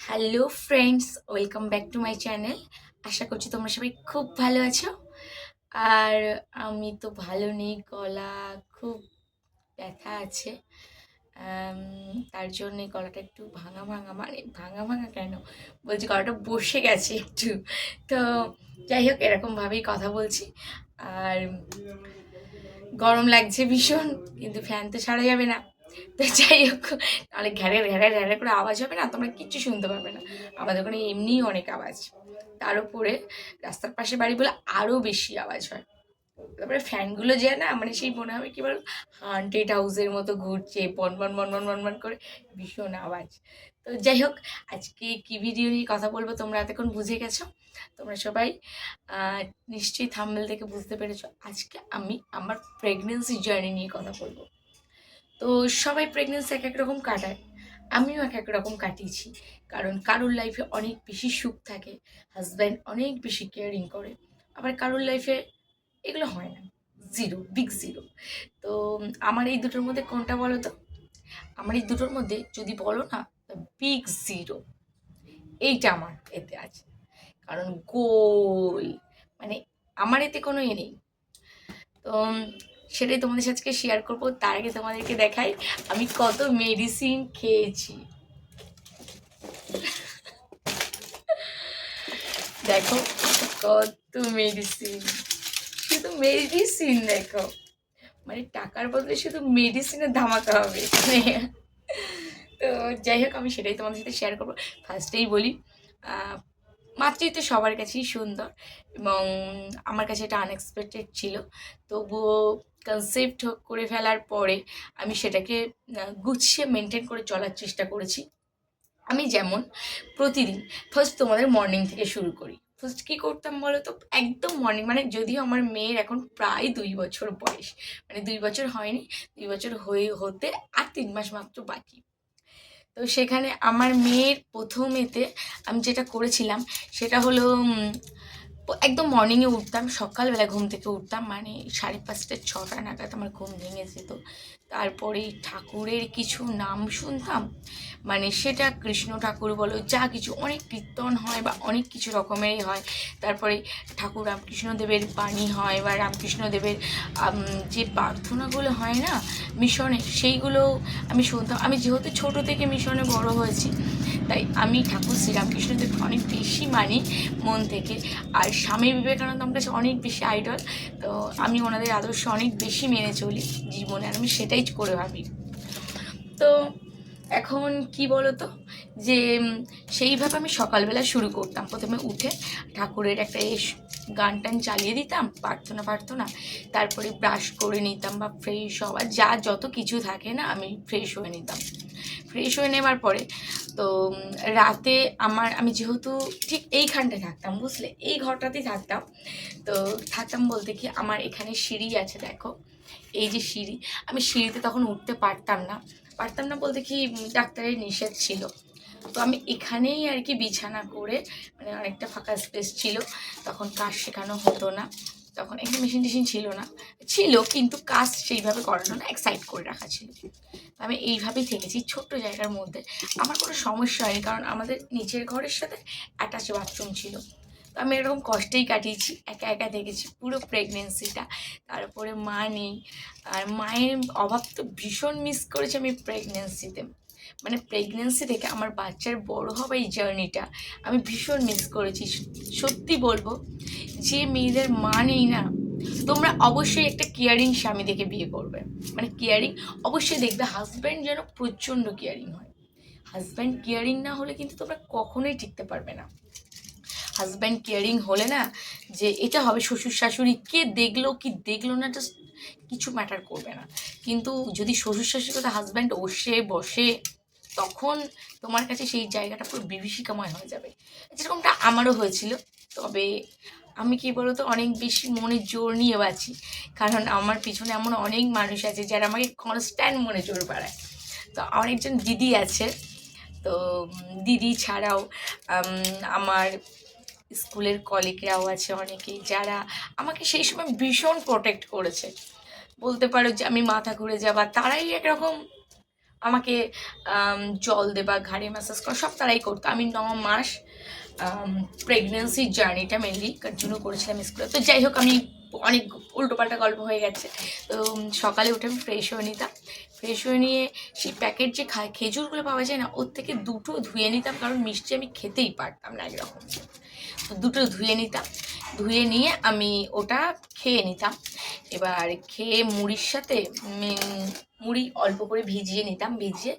Hello friends welcome back to my channel আশা করছি তোমরা সবাই খুব ভালো আছো। আর আমি তো ভালো নেই, গলা খুব ব্যথা আছে। তার জন্যে গলাটা একটু ভাঙা ভাঙা মানে ভাঙা ভাঙা কেন? বলছি গলাটা বসে গেছে একটু। তো যাই হোক এরকমভাবেই কথা বলছি। আর গরম লাগছে ভীষণ, কিন্তু ফ্যান তো ছাড়া যাবে না। তো যাই হোক নাহলে ঘ্যারে ঘ্যারে ঘ্যারে করে আওয়াজ হবে না, তোমরা কিচ্ছু শুনতে পারবে না। আমাদের ওখানে এমনিই অনেক আওয়াজ। তার উপরে রাস্তার পাশে বাড়ি বলে আরও বেশি আওয়াজ হয়। তারপরে ফ্যানগুলো যে না মানে সেই মনে হবে কি বলো হান্টেড হাউসের মতো ঘুরছে, বন বন বন বন বন বন করে ভীষণ আওয়াজ। তো যাই হোক, আজকে কি ভিডিও নিয়ে কথা বলব তোমরা এতক্ষণ বুঝে গেছো? তোমরা সবাই নিশ্চয়ই থাম্বেল থেকে বুঝতে পেরেছ। আজকে আমি আমার প্রেগনেন্সি জার্নি নিয়ে কথা বলব। তো সবাই প্রেগনেন্সি এক এক রকম কাটায়। আমিও এক এক রকম কাটিয়েছি। কারণ কারোর লাইফে অনেক বেশি সুখ থাকে হাজব্যান্ড অনেক বেশি কেয়ারিং করে। আবার কারোর লাইফে এগুলো হয় না। জিরো বিগ জিরো তো আমার এই দুটোর মধ্যে কোনটা বলো তো? আমার এই দুটোর মধ্যে যদি বলো না বিগ জিরো এইটা আমার এতে আছে। কারণ গোল মানে আমার এতে কোনো এ নেই। তো সেটাই তোমাদের সাথে শেয়ার করব, তার আগে তোমাদেরকে দেখাই, আমি কত মেডিসিন খেয়েছি। দেখো, কত মেডিসিন শুধু মেডিসিন দেখো। মানে টাকার বদলে শুধু মেডিসিনের ধামাকা হবে। তো যাই হোক, আমি সেটাই তোমাদের সাথে শেয়ার করব। ফার্স্টেই বলি মাতৃত্ব সবার কাছেই সুন্দর এবং আমার কাছে এটা আনএক্সপেক্টেড ছিল। তবুও কনসেপ্ট করে ফেলার পরে আমি সেটাকে গুছিয়ে মেনটেন করে চলার চেষ্টা করেছি। আমি যেমন প্রতিদিন ফার্স্ট তোমাদের মর্নিং থেকে শুরু করি। ফার্স্ট কী করতাম বলো তো একদম মর্নিং মানে যদিও আমার মেয়ের এখন প্রায় দুই বছর বয়স মানে দুই বছর হয়নি, দুই বছর হয়ে, হতে আর তিন মাস মাত্র বাকি। তো সেখানে আমার মেয়ের প্রথমেতে আমি যেটা করেছিলাম সেটা হলো একদম মর্নিংয়ে উঠতাম, সকালবেলা ঘুম থেকে উঠতাম মানে সাড়ে পাঁচটা, ছটা নাগাদ আমার ঘুম ভেঙে যেত। তারপরে ঠাকুরের কিছু নাম শুনতাম মানে সেটা কৃষ্ণ ঠাকুর বলো, যা কিছু অনেক কীর্তন হয় বা অনেক কিছু রকমেরই হয়। তারপরে ঠাকুর রামকৃষ্ণদেবের বাণী হয় বা রামকৃষ্ণদেবের যে প্রার্থনাগুলো হয় না, মিশনে, সেইগুলো আমি শুনতাম। আমি যেহেতু ছোট থেকে মিশনে বড় হয়েছি তাই আমি ঠাকুর শ্রীরামকৃষ্ণদেবকে অনেক বেশি মানি মন থেকে। আর স্বামী বিবেকানন্দ আমার কাছে অনেক বেশি আইডল তো আমি ওনাদের আদর্শ অনেক বেশি মেনে চলি জীবনে, আর আমি সেটাই করে ভাবি। তো এখন কি বলো তো যে সেইভাবে আমি সকালবেলা শুরু করতাম। প্রথমে উঠে ঠাকুরের একটা এস গান টান চালিয়ে দিতাম, প্রার্থনা প্রার্থনা, তারপরে ব্রাশ করে নিতাম বা ফ্রেশ হওয়া, যা যত কিছু থাকে না, আমি ফ্রেশ হয়ে নিতাম। ফ্রেশ হয়ে নেওয়ার পরে তো রাতে আমার, আমি যেহেতু ঠিক এইখানটায় থাকতাম, বুঝলে? এই ঘরটাতেই থাকতাম। তো থাকতাম বলতে কি, আমার এখানে সিঁড়ি আছে, দেখো। এই যে সিঁড়ি, আমি সিঁড়িতে তখন উঠতে পারতাম না। পারতাম না বলতে কি ডাক্তারের নিষেধ ছিল। তো আমি এখানেই আর কি বিছানা করে মানে অনেকটা ফাঁকা স্পেস ছিল, তখন কাজ শেখানো হতো না। তখন এখানে মেশিন টেশিন ছিল না, ছিল কিন্তু কাজ সেইভাবে করানো না এক সাইড করে রাখা ছিল। আমি এইভাবেই থেকেছি ছোট্ট জায়গার মধ্যে। আমার কোনো সমস্যা হয়নি, কারণ আমাদের নিচের ঘরের সাথে অ্যাটাচ বাথরুম ছিল। তো আমি এরকম কষ্টেই কাটিয়েছি, একা একা দেখেছি পুরো প্রেগনেন্সিটা তারপরে মা নেই, আর মায়ের অভাব তো ভীষণ মিস করেছি আমি প্রেগনেন্সিতে মানে প্রেগনেন্সি থেকে আমার বাচ্চার বড় হওয়া এই জার্নিটা আমি ভীষণ মিস করেছি। সত্যি বলব, যে মেয়েদের মা নেই না, তোমরা অবশ্যই একটা কেয়ারিং স্বামী দেখে বিয়ে করবে। মানে কেয়ারিং অবশ্যই দেখবে হাজব্যান্ড যেন প্রচণ্ড কেয়ারিং হয়। হাজব্যান্ড কেয়ারিং না হলে কিন্তু তোমরা কখনোই টিকতে পারবে না। হাজব্যান্ড কেয়ারিং হলে না, যে এটা হবে শ্বশুর শাশুড়ি, কে দেখল, কি দেখল না জাস্ট কিছু ম্যাটার করবে না। কিন্তু যদি শ্বশুর শাশুড়ির কথা হাজব্যান্ড বসে বসে তখন তোমার কাছে সেই জায়গাটা পুরো বিভীষিকাময় হয়ে যাবে। যেরকমটা আমারও হয়েছিল। তবে আমি কি বলতো, অনেক বেশি মনে জোর নিয়ে বাঁচি। কারণ আমার পিছনে এমন অনেক মানুষ আছে যারা আমাকে কনস্ট্যান্ট মনে জোর বাড়ায়। তো অনেকজন দিদি আছে। তো দিদি ছাড়াও আমার স্কুলের কলিগরাও আছে অনেকেই যারা আমাকে সেই সময় ভীষণ প্রোটেক্ট করেছে। বলতে পারো যে আমি মাথা ঘুরে যাবা তারাই একরকম আমাকে জল দেবা, ঘাড়ে ম্যাসাজ করা, সব তারাই করতো। আমি ন মাস প্রেগনেন্সি জার্নিটা মেনলি কন্টিনিউ করেছিলাম স্কুলে তো যাই হোক, আমি অনেক উল্টোপাল্টা গল্প হয়ে গেছে। তো সকালে উঠে আমি ফ্রেশ হয়ে নিতাম। ফ্রেশ হয়ে নিয়ে সেই প্যাকেট যে খা, খেজুরগুলো পাওয়া যায় না, ওর থেকে দুটো ধুয়ে নিতাম, কারণ মিষ্টি আমি খেতেই পারতাম না একরকম। দুটো ধুয়ে নিতাম। ধুয়ে নিয়ে আমি ওটা খেয়ে নিতাম। এবার খেয়ে মুড়ির সাথে মুড়ি অল্প করে ভিজিয়ে নিতাম, ভিজিয়ে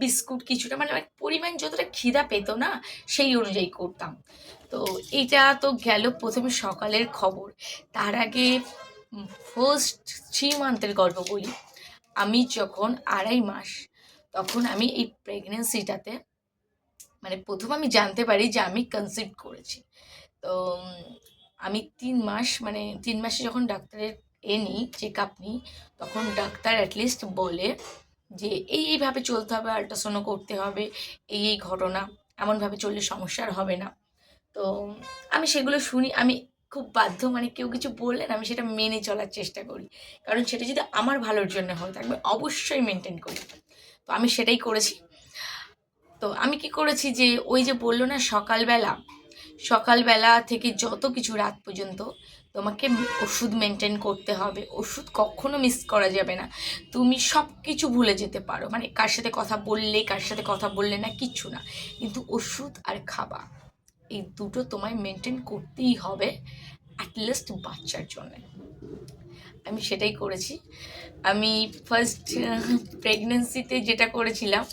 বিস্কুট কিছুটা মানে পরিমাণ যতটা খিদা পেতো না, সেই অনুযায়ী করতাম। তো এটা তো গেল প্রথমে সকালের খবর। তার আগে ফার্স্ট থ্রি মান্থের গল্প বলি। আমি যখন আড়াই মাস, তখন আমি এই প্রেগনেন্সিটাতে মানে প্রথম আমি জানতে পারি যে আমি কনসিভ করেছি। তো আমি তিন মাস মানে তিন মাসে যখন ডাক্তারের এ নিই চেক আপ নিই, তখন ডাক্তার অ্যাটলিস্ট বলে যে, এই এইভাবে চলতে হবে আল্ট্রাসাউন্ড করতে হবে, এই এই ঘটনা এমনভাবে চললে সমস্যার হবে না। তো, আমি সেগুলো শুনি, আমি খুব বাধ্য মানে কেউ কিছু বললেন আমি সেটা মেনে চলার চেষ্টা করি। কারণ সেটা যদি আমার ভালোর জন্য হয় থাকবে অবশ্যই মেনটেন করি। তো আমি সেটাই করেছি। তো আমি কি করেছি যে, ওই যে বলল না, সকালবেলা সকালবেলা থেকে যত কিছু রাত পর্যন্ত তোমাকে ওষুধ মেনটেন করতে হবে। ওষুধ কখনো মিস করা যাবে না। তুমি সব কিছু ভুলে যেতে পারো। মানে কার সাথে কথা বললে, কার সাথে কথা বললে না, কিচ্ছু না। কিন্তু ওষুধ আর খাবার এই দুটো তোমায় মেনটেন করতেই হবে অ্যাটলিস্ট বাচ্চার জন্য। আমি সেটাই করেছি। আমি ফার্স্ট প্রেগনেন্সিতে যেটা করেছিলাম,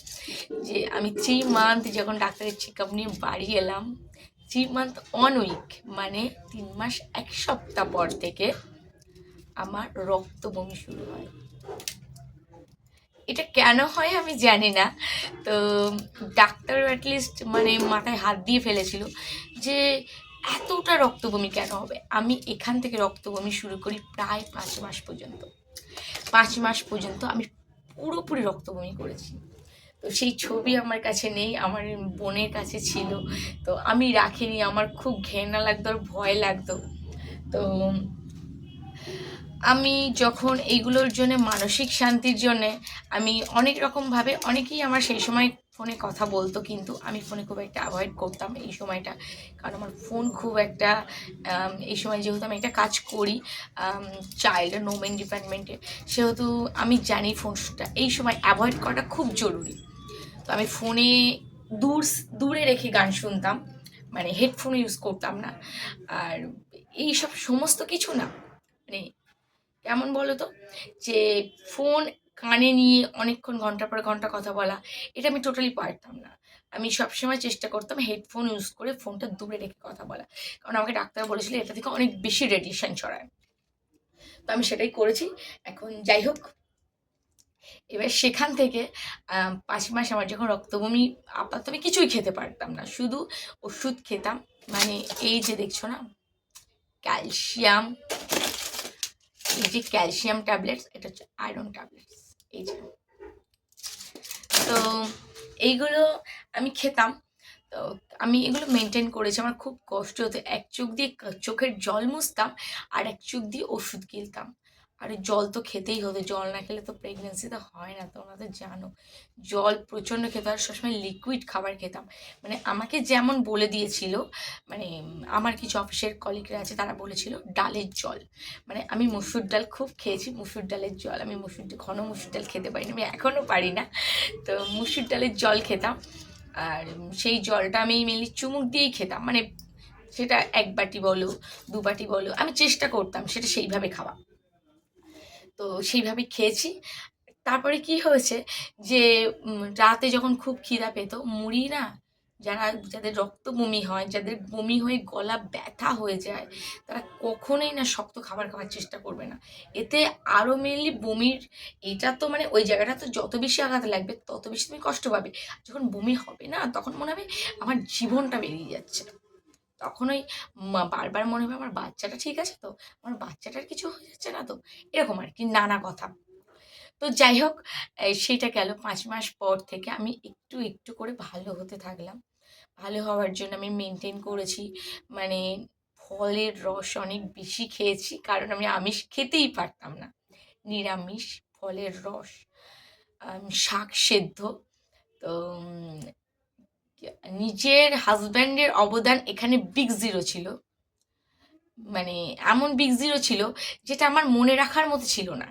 যে আমি থ্রি মান্থ যখন ডাক্তারের চেক আপ নিয়ে বাড়ি এলাম থ্রি মান্থ অন উইক মানে তিন মাস এক সপ্তাহ পর থেকে আমার রক্ত বমি শুরু হয়। এটা কেন হয় আমি জানি না। তো ডাক্তার অ্যাটলিস্ট মানে মাথায় হাত দিয়ে ফেলেছিল যে এতটা রক্ত বমি কেন হবে? আমি এখান থেকে রক্ত বমি শুরু করি প্রায় পাঁচ মাস পর্যন্ত। পাঁচ মাস পর্যন্ত আমি পুরোপুরি রক্ত বমি করেছি। তো সেই ছবি আমার কাছে নেই, আমার বোনের কাছে ছিল। তো আমি রাখিনি, আমার খুব ঘেনা লাগতো আর ভয় লাগতো। তো আমি যখন এইগুলোর জন্য, মানসিক শান্তির জন্যে, আমি অনেক রকমভাবে অনেকেই আমার সেই সময় ফোনে কথা বলতো, কিন্তু আমি ফোনে খুব একটা অ্যাভয়েড করতাম এই সময়টা। কারণ আমার ফোন খুব একটা এই সময় যেহেতু আমি একটা কাজ করি চাইল্ড নোমেন ডিপার্টমেন্টে সেহেতু আমি জানি ফোনটা এই সময় অ্যাভয়েড করাটা খুব জরুরি। তো আমি ফোনে দূর, দূরে রেখে গান শুনতাম মানে হেডফোন ইউজ করতাম না। আর এই সব সমস্ত কিছু না মানে কেমন বলো তো যে ফোন কানে নিয়ে অনেকক্ষণ ঘণ্টার পর ঘণ্টা কথা বলা, এটা আমি টোটালি পারতাম না। আমি সবসময় চেষ্টা করতাম হেডফোন ইউজ করে ফোনটা দূরে রেখে কথা বলা। কারণ আমাকে ডাক্তার বলেছিল এটা থেকে অনেক বেশি রেডিয়েশন ছড়ায়। তো আমি সেটাই করেছি। এখন যাই হোক এবার সেখান থেকে পাঁচ মাস আমার যখন রক্তবমি আপাতত আমি কিছুই খেতে পারতাম না। শুধু ওষুধ খেতাম। মানে এই যে দেখছ না, ক্যালসিয়াম, এই যে ক্যালসিয়াম ট্যাবলেটস, এটা হচ্ছে আয়রন ট্যাবলেটস। এই যে। তো এইগুলো আমি খেতাম। তো আমি এগুলো মেনটেন করেছি। আমার খুব কষ্ট হতো। এক চোখ দিয়ে চোখের জল মুছতাম আর এক চোখ দিয়ে ওষুধ গিলতাম। আর জল তো খেতেই হতো জল না খেলে তো প্রেগনেন্সিতে হয় না, তোমরা তো জানো। জল প্রচণ্ড খেতে আর সবসময় লিকুইড খাবার খেতাম। মানে আমাকে যেমন বলে দিয়েছিল মানে আমার কিছু অফিসের কলিগরা আছে, তারা বলেছিল, ডালের জল। মানে আমি মুসুর ডাল খুব খেয়েছি, মুসুর ডালের জল। আমি মুসুর ঘন মুসুর ডাল খেতে পারি আমি এখনও পারি না। তো মুসুর ডালের জল খেতাম, আর সেই জলটা আমি মেনলি চুমুক দিয়েই খেতাম। মানে সেটা এক বাটি বলো, দু বাটি বলো, আমি চেষ্টা করতাম সেটা সেইভাবে খাওয়া। তো সেইভাবে খেয়েছি। তারপরে কি হয়েছে যে রাতে যখন খুব খিদা পেতো, মুড়ি না যারা, যাদের রক্ত বমি হয়, যাদের বমি হয়ে গলা ব্যথা হয়ে যায়, তারা কখনোই না শক্ত খাবার খাওয়ার চেষ্টা করবে না। এতে আরও মেনলি বমির, এটা তো মানে ওই জায়গাটা তো যত বেশি আঘাত লাগবে, তত বেশি তুমি কষ্ট পাবে। যখন বমি হবে না, তখন মনে হবে আমার জীবনটা বেরিয়ে যাচ্ছে। তখন ওই বারবার মনে হবে আমার বাচ্চাটা ঠিক আছে তো? আমার বাচ্চাটার কিছু হয়ে যাচ্ছে না তো? এরকম আর কি, নানা কথা। তো যাই হোক সেটা গেল। পাঁচ মাস পর থেকে আমি একটু একটু করে ভালো হতে থাকলাম। ভালো হওয়ার জন্য আমি মেনটেন করেছি। মানে ফলের রস অনেক বেশি খেয়েছি, কারণ আমি আমিষ খেতেই পারতাম না। নিরামিষ, ফলের রস শাক সেদ্ধ। তো নিজের হাজব্যান্ডের অবদান এখানে বিগ জিরো ছিল। মানে এমন বিগ জিরো ছিল যেটা আমার মনে রাখার মতো ছিল না।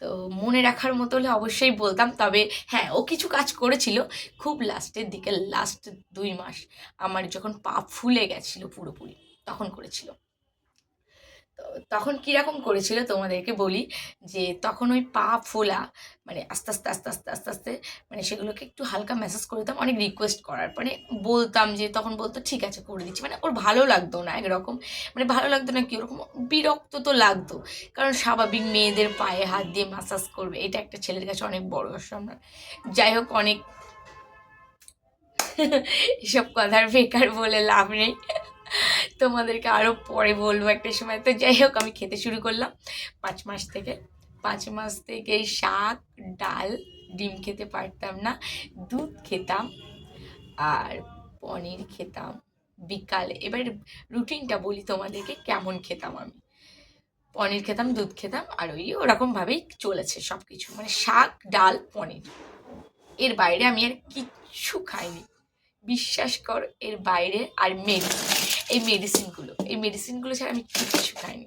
তো মনে রাখার মতো হলে অবশ্যই বলতাম, তবে হ্যাঁ ও কিছু কাজ করেছিল। খুব লাস্টের দিকে লাস্ট দুই মাস আমার যখন পা ফুলে গেছিল পুরোপুরি, তখন করেছিল। তখন কীরকম করেছিল তোমাদেরকে বলি যে তখন ওই পা ফোলা মানে আস্তে আস্তে আস্তে আস্তে আস্তে আস্তে মানে সেগুলোকে একটু হালকা মেসেজ করে দিতাম, অনেক রিকোয়েস্ট করার। মানে বলতাম যে তখন বলতো, ঠিক আছে, করে দিচ্ছি। মানে ওর ভালো লাগতো না একরকম মানে ভালো লাগতো না কি, ওরকম বিরক্ত তো লাগতো। কারণ স্বাভাবিক মেয়েদের পায়ে হাত দিয়ে মাসাজ করবে, এটা একটা ছেলের কাছে অনেক বড় সম্মান যাই হোক, অনেক এসব কথার বেকার বলে লাভ নেই। তোমাদেরকে আরও পরে বলব একটা সময়। তো যাই হোক, আমি খেতে শুরু করলাম। পাঁচ মাস থেকে। পাঁচ মাস থেকে শাক, ডাল, ডিম খেতে পারতাম না। দুধ খেতাম আর পনির খেতাম বিকালে। এবার রুটিনটা বলি তোমাদেরকে, কেমন খেতাম আমি। পনির খেতাম, দুধ খেতাম আর ওই ওরকমভাবেই চলেছে সব কিছু মানে শাক, ডাল, পনির। এর বাইরে আমি আর কিচ্ছু খাইনি। বিশ্বাস কর, এর বাইরে আর মেডিসিন এই মেডিসিনগুলো এই মেডিসিনগুলো ছাড়া আমি কিচ্ছু খাইনি।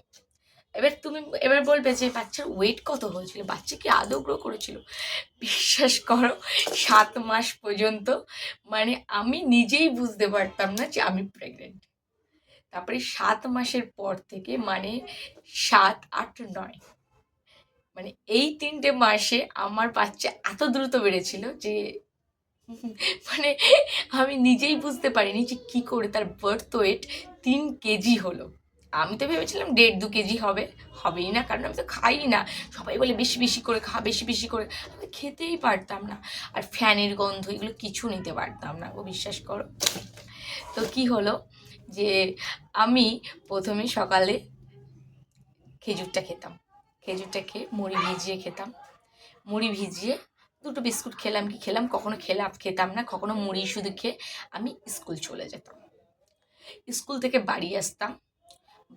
এবার তুমি, এবার বলবে যে, বাচ্চার ওয়েট কত হয়েছিল? বাচ্চা কি আদৌ গ্রো করেছিল? বিশ্বাস করো, সাত মাস পর্যন্ত মানে আমি নিজেই বুঝতে পারতাম না যে আমি প্রেগনেন্ট তারপরে সাত মাসের পর থেকে মানে সাত, আট, নয় মানে এই তিনটে মাসে আমার বাচ্চা এত দ্রুত বেড়েছিল যে মানে আমি নিজেই বুঝতে পারিনি যে কি করে তার বার্থ ওয়েট তিন কেজি হলো। আমি তো ভেবেছিলাম দেড় দু কেজি হবে, হবেই না, কারণ আমি তো খাই না। সবাই বলে বেশি বেশি করে খা, বেশি বেশি করে। আমি খেতেই পারতাম না। আর ফ্যানের গন্ধ, এগুলো কিছু নিতে পারতাম না ও বিশ্বাস করো। তো কি হলো যে আমি প্রথমে সকালে খেজুরটা খেতাম। খেজুরটা খেয়ে মুড়ি ভিজিয়ে খেতাম। মুড়ি ভিজিয়ে দুটো বিস্কুট খেলাম কি খেলাম, কখনো খেলাম খেতাম না, কখনো মুড়ি শুধু খেয়ে আমি স্কুল চলে যেতাম। স্কুল থেকে বাড়ি আসতাম,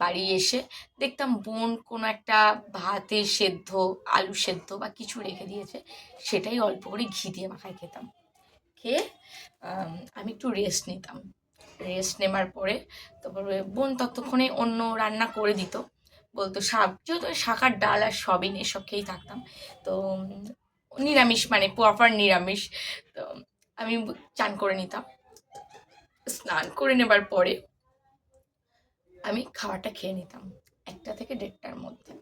বাড়ি এসে দেখতাম বোন কোনো একটা ভাতে সেদ্ধ, আলু সেদ্ধ বা কিছু রেখে দিয়েছে, সেটাই অল্প করে ঘি দিয়ে মাখায় খেতাম। খেয়ে, আমি একটু রেস্ট নিতাম। রেস্ট নেবার পরে তারপরে বোন ততক্ষণে অন্য রান্না করে দিত। বলতো শাক, যেহেতু শাকার ডাল আর সবিন এসব খেয়েই থাকতাম, তো নিরামিষ মানে প্রপার নিরামিষ। তো আমি চান করে নিতাম। স্নান করে নেবার পরে আমি খাবারটা খেয়ে নিতাম একটা থেকে দেড়টার মধ্যে।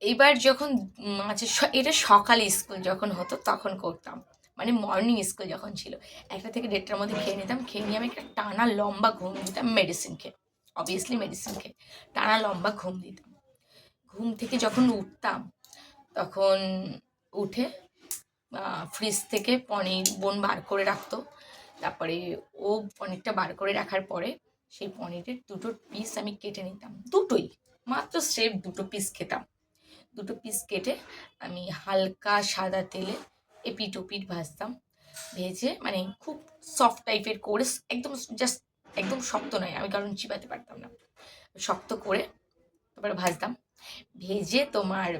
এইবার যখন উম, আচ্ছা এটা সকালে স্কুল যখন হতো তখন করতাম। মানে মর্নিং স্কুল যখন ছিল একটা থেকে দেড়টার মধ্যে খেয়ে নিতাম। খেয়ে নিয়ে আমি একটা টানা লম্বা ঘুম দিতাম মেডিসিন খেয়ে। অবভিয়াসলি মেডিসিন খেয়ে টানা লম্বা ঘুম দিতাম। ঘুম থেকে যখন উঠতাম তখন উঠে ফ্রিজ থেকে পনির বোন বার করে রাখতো। তারপরে ও পনিরটা বার করে রাখার পরে সেই পনিরের দুটো পিস আমি কেটে নিতাম। দুটোই, মাত্র স্রেফ দুটো পিস খেতাম। দুটো পিস কেটে আমি হালকা সাদা তেলে এপিট ওপিট ভাজতাম। ভেজে মানে খুব সফট টাইপের করে, একদম জাস্ট একদম শক্ত নয়, আমি কারণ চিবাতে পারতাম না। শক্ত করে তারপরে ভাজতাম। ভেজে তোমার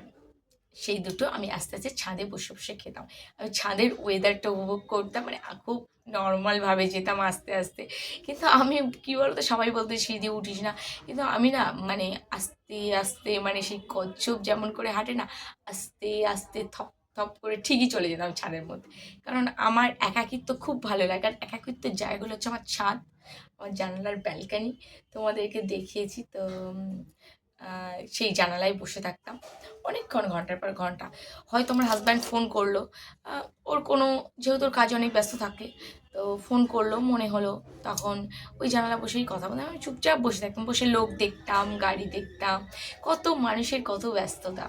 সেই দুটো আমি আস্তে আস্তে ছাদে বসে বসে খেতাম। আমি ছাদের ওয়েদারটা উপভোগ করতাম মানে খুব নর্মালভাবে যেতাম আস্তে আস্তে। কিন্তু আমি কী বলতো, সবাই বলতো, সিঁড়ি উঠিস না। কিন্তু আমি না মানে আস্তে আস্তে মানে সেই কচ্ছপ যেমন করে হাঁটে না, আস্তে আস্তে থপ থপ করে ঠিকই চলে যেতাম ছাদের মধ্যে। কারণ আমার একাকিত্ব খুব ভালো লাগে। আর একাকিত্বের জায়গাগুলো হচ্ছে আমার ছাদ, আমার জানালার ব্যালকানি তোমাদেরকে দেখিয়েছি। তো সেই জানালায় বসে থাকতাম। অনেকক্ষণ ঘণ্টার পর ঘণ্টা। হয়তো আমার হাজব্যান্ড ফোন করল। ওর কোনো, যেহেতু ওর কাজে অনেক ব্যস্ত থাকে, তো ফোন করল, মনে হলো। তখন ওই জানালা বসেই কথা বলতাম। আমি চুপচাপ বসে থাকতাম, বসে লোক দেখতাম, গাড়ি দেখতাম। কত মানুষের কত ব্যস্ততা।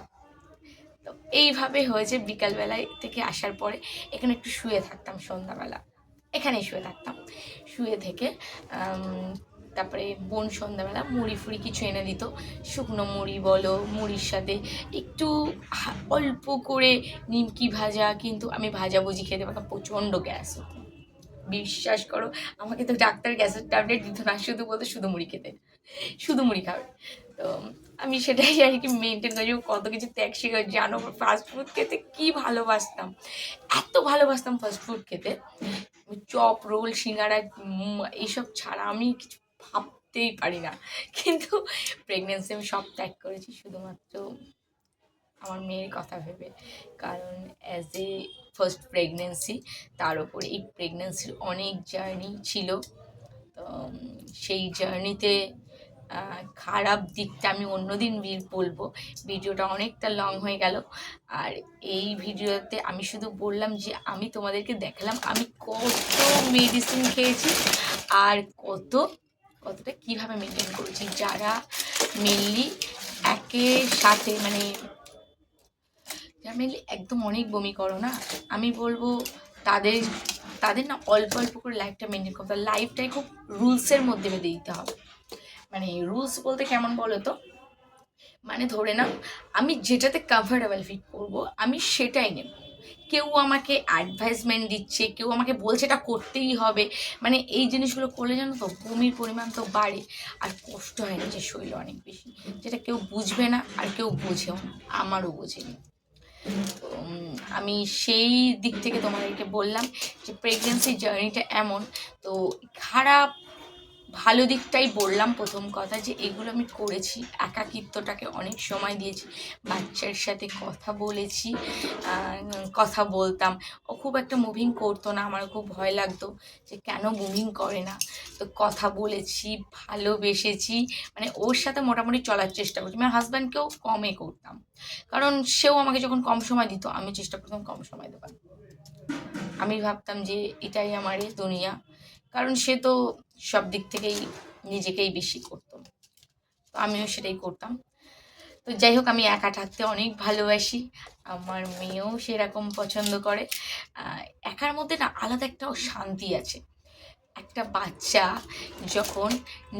তো এইভাবে হয়েছে বিকালবেলায় থেকে আসার পরে এখানে একটু শুয়ে থাকতাম সন্ধ্যাবেলা। এখানেই শুয়ে থাকতাম। শুয়ে থেকে তারপরে বোন সন্ধ্যাবেলা মুড়ি ফুড়ি কিছু এনে দিত। শুকনো মুড়ি বলো, মুড়ির সাথে একটু অল্প করে নিমকি ভাজা, কিন্তু আমি ভাজাভুজি খেতে পারতাম, প্রচণ্ড গ্যাস হতো। বিশ্বাস করো, আমাকে তো ডাক্তার গ্যাসের ট্যাবলেট দিত না, শুধু বলতো শুধু মুড়ি খেতে, শুধু মুড়ি খাবে। তো আমি সেটাই আর কি মেনটেন করি কত কিছু ত্যাগ শিখে জানো ফাস্ট ফুড খেতে কী ভালোবাসতাম। এত ভালোবাসতাম ফাস্ট ফুড খেতে। চপ, রোল, সিঙ্গারা এইসব ছাড়া আমি কিছু ভাবতেই পারি না। কিন্তু প্রেগনেন্সি আমি সব ত্যাগ করেছি শুধুমাত্র আমার মেয়ের কথা ভেবে। কারণ অ্যাজ এ ফার্স্ট প্রেগনেন্সি তার উপর এই প্রেগনেন্সির অনেক জার্নি ছিল। তো সেই জার্নিতে খারাপ দিকটা আমি অন্যদিন বলব। ভিডিওটা অনেকটা লং হয়ে গেল। আর এই ভিডিওতে আমি শুধু বললাম যে, আমি তোমাদেরকে দেখালাম আমি কত মেডিসিন খেয়েছি আর কত কতটা কীভাবে মেনটেন করেছি যারা মেনলি একে সাথে মানে যারা মেনলি একদম অনেক বমি করো না, আমি বলব তাদের তাদের না অল্প অল্প করে লাইফটা মেনটেন করতে হবে। লাইফটাই খুব রুলসের মধ্যে বেঁধে দিতে হবে। মানে রুলস বলতে কেমন বলো তো? মানে ধরে নাও, আমি যেটাতে কমফোর্টেবল ফিল করব, আমি সেটাই নেব। কেউ আমাকে অ্যাডভাইসমেন্ট দিচ্ছে, কেউ আমাকে বলছে এটা করতেই হবে। মানে এই জিনিসগুলো করলে জানো তো, বমির পরিমাণ তো বাড়ে। আর কষ্ট হয় নিজের শরীরে অনেক বেশি, যেটা কেউ বুঝবে না আর কেউ বোঝেও না, আমারও বোঝেনি। তো আমি সেই দিক থেকে তোমাদেরকে বললাম যে প্রেগনেন্সি জার্নিটা এমন, তো খারাপ ভালো দিকটাই বললাম প্রথম কথা যে এগুলো আমি করেছি, একাকিত্বটাকে অনেক সময় দিয়েছি, বাচ্চার সাথে কথা বলেছি কথা বলতাম। ও খুব একটা মুভিং করতো না আমার খুব ভয় লাগতো যে কেন মুভিং করে না। তো কথা বলেছি, ভালোবেসেছি মানে ওর সাথে মোটামুটি চলার চেষ্টা করছি। আমার হাজব্যান্ডকেও কমে করতাম। কারণ সেও আমাকে যখন কম সময় দিত, আমি চেষ্টা করতাম কম সময় দেবার। আমি ভাবতাম যে এটাই আমার দুনিয়া। কারণ সে তো সব দিক থেকেই নিজেকেই বেশি করত। তো আমিও সেটাই করতাম। তো যাই হোক, আমি একা থাকতে অনেক ভালোবাসি। আমার মেয়েও সেরকম পছন্দ করে। একার মধ্যে না আলাদা একটা শান্তি আছে। একটা বাচ্চা যখন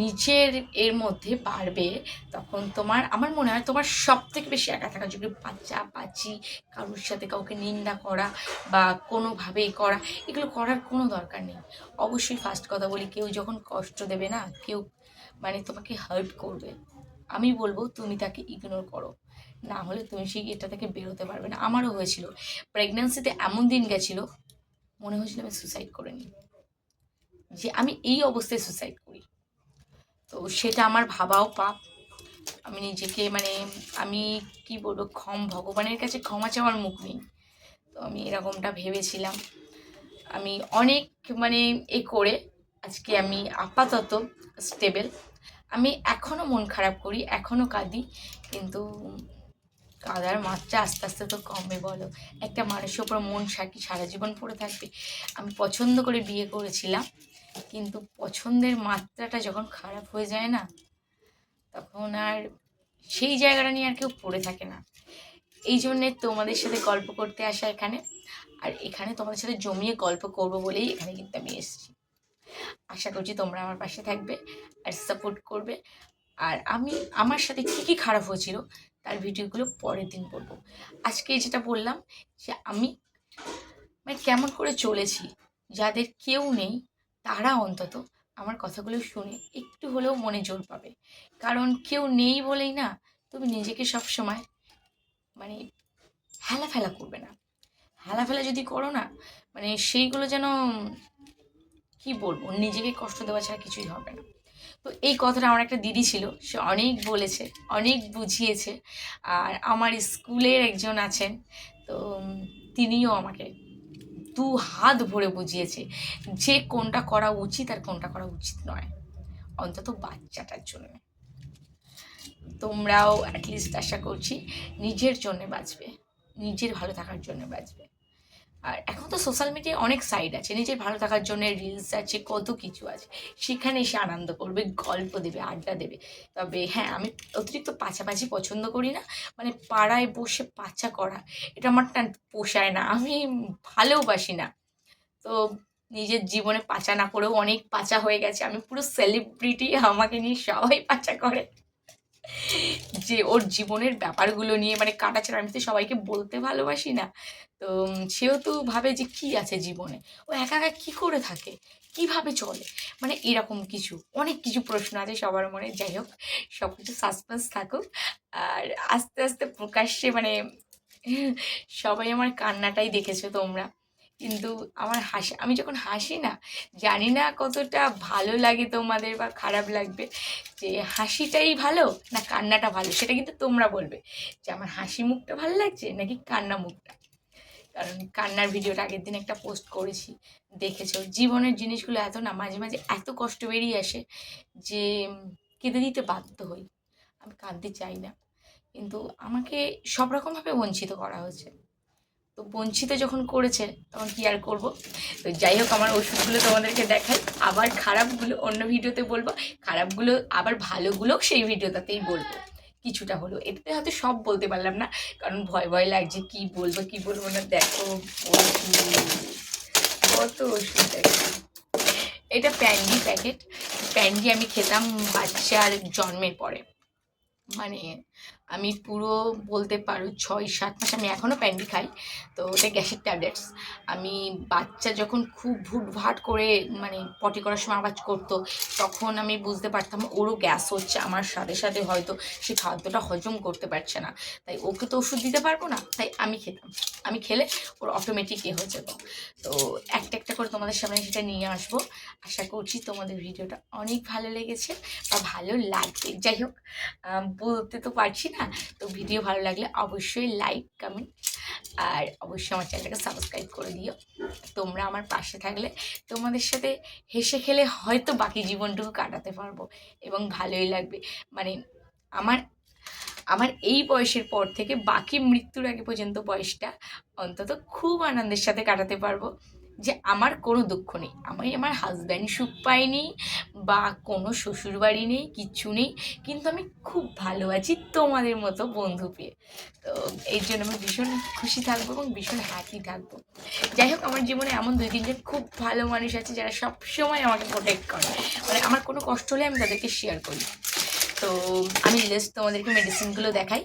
নিজের এর মধ্যে বাড়বে তখন তোমার, আমার মনে হয় তোমার সব থেকে বেশি একা থাকা যদি বাচ্চা বাচ্চি কারোর সাথে কাউকে নিন্দা করা বা কোনোভাবেই করা, এগুলো করার কোনো দরকার নেই। অবশ্যই ফার্স্ট কথা বলি, কেউ যখন কষ্ট দেবে না, কেউ মানে তোমাকে হার্ট করবে, আমি বলব তুমি তাকে ইগনোর করো। না হলে তুমি সেই এটা থেকে বেরোতে পারবে না। আমারও হয়েছিল। প্রেগনেন্সিতে এমন দিন গেছিল, মনে হয়েছিল আমি সুসাইড করে নিই। যে আমি এই অবস্থায় সুসাইড করি। তো সেটা আমার ভাবাও পাপ। আমি নিজেকে মানে আমি কি বলব, ক্ষম, ভগবানের কাছে ক্ষমা চাওয়ার মুখ নেই। তো আমি এরকমটা ভেবেছিলাম। আমি অনেক মানে এ করে আজকে আমি আপাতত স্টেবল আমি এখনও মন খারাপ করি এখনও কাঁদি, কিন্তু কাদার মাত্রা আস্তে আস্তে তো কমবে বলো। একটা মানুষের ওপর মন সাকি সারা জীবন পড়ে থাকবে। আমি পছন্দ করে বিয়ে করেছিলাম। কিন্তু পছন্দের মাত্রাটা যখন খারাপ হয়ে যায় না, তখন আর সেই জায়গাটা নিয়ে আর কেউ পড়ে থাকে না। এই জন্যে তোমাদের সাথে গল্প করতে আসা এখানে। আর এখানে তোমাদের সাথে জমিয়ে গল্প করব বলেই এখানে কিন্তু আমি এসেছি। আশা করছি তোমরা আমার পাশে থাকবে আর সাপোর্ট করবে। আর আমি, আমার সাথে কী কী খারাপ হয়েছিল তার ভিডিওগুলো পরের দিন করব আজকে যেটা বললাম যে আমি মানে কেমন করে চলেছি, যাদের কেউ নেই তারা অন্তত আমার কথাগুলো শুনে একটু হলেও মনে জোর পাবে। কারণ কেউ নেই বলেই না তুমি নিজেকে সব সময় মানে হেলা ফেলা করবে না। হেলা ফেলা যদি করো না মানে সেইগুলো যেন কি বলব, নিজেকে কষ্ট দেওয়া ছাড়া কিছুই হবে না। তো এই কথাটা আমার একটা দিদি ছিল, সে অনেক বলেছে, অনেক বুঝিয়েছে। আর আমার স্কুলের একজন আছেন, তো তিনিও আমাকে দু হাত ভরে বুঝিয়েছে যে কোনটা করা উচিত আর কোনটা করা উচিত নয়। অন্তত বাচ্চাটার জন্য। তোমরাও অ্যাটলিস্ট আশা করছি নিজের জন্য বাঁচবে। নিজের ভালো থাকার জন্য বাঁচবে। আর এখন তো সোশ্যাল মিডিয়ায় অনেক সাইড আছে, নিজের ভালো থাকার জন্য রিলস আছে, কত কিছু আছে। সেখানে এসে আনন্দ করবে, গল্প দেবে, আড্ডা দেবে। তবে হ্যাঁ আমি অতিরিক্ত পাছাপাছি পছন্দ করি না। মানে পাড়ায় বসে পাচা করা, এটা আমার পোষায় না, আমি ভালোবাসি না। তো নিজের জীবনে পাচা না করেও অনেক পাচা হয়ে গেছে, আমি পুরো সেলিব্রিটি আমাকে নিয়ে সবাই পাচা করে। যে ওর জীবনের ব্যাপারগুলো নিয়ে মানে কাটাছাড়া আমি তো সবাইকে বলতে ভালোবাসি না। তো সেও তো ভাবে যে কি আছে জীবনে। ও একা একা কী করে থাকে? কীভাবে চলে? মানে এরকম কিছু, অনেক কিছু প্রশ্ন আছে সবার মনে। যাই হোক সব কিছু সাসপেন্স থাকুক। আর আস্তে আস্তে প্রকাশ্যে মানে সবাই আমার কান্নাটাই দেখেছ তোমরা। কিন্তু আমার হাসি, আমি যখন হাসি না, জানি না কতটা ভালো লাগে তোমাদের বা খারাপ লাগবে, যে হাসিটাই ভালো না কান্নাটা ভালো, সেটা কিন্তু তোমরা বলবে যে আমার হাসি মুখটা ভালো লাগছে নাকি কান্না মুখটা? কারণ কান্নার ভিডিওটা আগের দিন একটা পোস্ট করেছি, দেখেছ, জীবনের জিনিসগুলো এত না, মাঝে মাঝে এত কষ্ট বেরিয়ে আসে যে কেঁদে দিতে বাধ্য হই, আমি কাঁদতে চাই না, কিন্তু আমাকে সব রকমভাবে বঞ্চিত করা হয়েছে। তো বঞ্চিত যখন করেছে, তখন কি আর করব? তো যাই হোক, আমার ওষুধগুলো তোমাদেরকে দেখাই। আবার খারাপগুলো অন্য ভিডিওতে বলব। খারাপগুলো আবার ভালোগুলো সেই ভিডিওটাতেই বলব। কিছুটা হলো এটাতে হয়তো সব বলতে পারলাম না। কারণ ভয় ভয় লাগছে, কি বলব কি বলব না। দেখো কত ওষুধ এটা প্যান্ডি প্যাকেট। প্যান্ডি আমি খেতাম বাচ্চার জন্মের পরে। মানে আমি পুরো বলতে পারো ছয়, সাত মাস আমি এখনও প্যান্ডি খাই। তো ওটা গ্যাসের ট্যাবলেটস। আমি বাচ্চা যখন খুব ভুটভাট করে মানে পটি করার সময় আওয়াজ করতো, তখন আমি বুঝতে পারতাম ওরও গ্যাস হচ্ছে। আমার সাথে সাথে হয়তো সে খাদ্যটা হজম করতে পারছে না। তাই ওকে তো ওষুধ দিতে পারব না, তাই আমি খেতাম। আমি খেলে ওর অটোমেটিক এ হয়ে যেত তো একটা একটা করে তোমাদের সামনে সেটা নিয়ে আসব। আশা করছি তোমাদের ভিডিওটা অনেক ভালো লেগেছে বা ভালো লাগবে। যাই হোক বলতে তো পারছি না তো ভিডিও ভালো লাগলে অবশ্যই লাইক কমেন্ট আর অবশ্যই আমার চ্যানেলটাকে সাবস্ক্রাইব করে দিও। তোমরা আমার পাশে থাকলে তোমাদের সাথে হেসে খেলে হয়তো বাকি জীবনটুকু কাটাতে পারব এবং ভালোই লাগবে। মানে আমার আমার এই বয়সের পর থেকে বাকি মৃত্যুর আগে পর্যন্ত বয়সটা অন্তত খুব আনন্দের সাথে কাটাতে পারব। যে আমার কোনো দুঃখ নেই। আমি আমার হাজব্যান্ড সুখ পাইনি বা কোনো শ্বশুরবাড়ি নেই কিচ্ছু নেই, কিন্তু আমি খুব ভালো আছি তোমাদের মতো বন্ধু পেয়ে। তো এই জন্য আমি ভীষণ খুশি থাকব এবং ভীষণ হ্যাপি থাকব। যাই হোক, আমার জীবনে এমন দুই তিনজন খুব ভালো মানুষ আছে যারা সবসময় আমাকে প্রোটেক্ট করে। মানে আমার কোনো কষ্ট হলে আমি তাদেরকে শেয়ার করি। তো আমি লিস্ট তোমাদেরকে মেডিসিনগুলো দেখাই।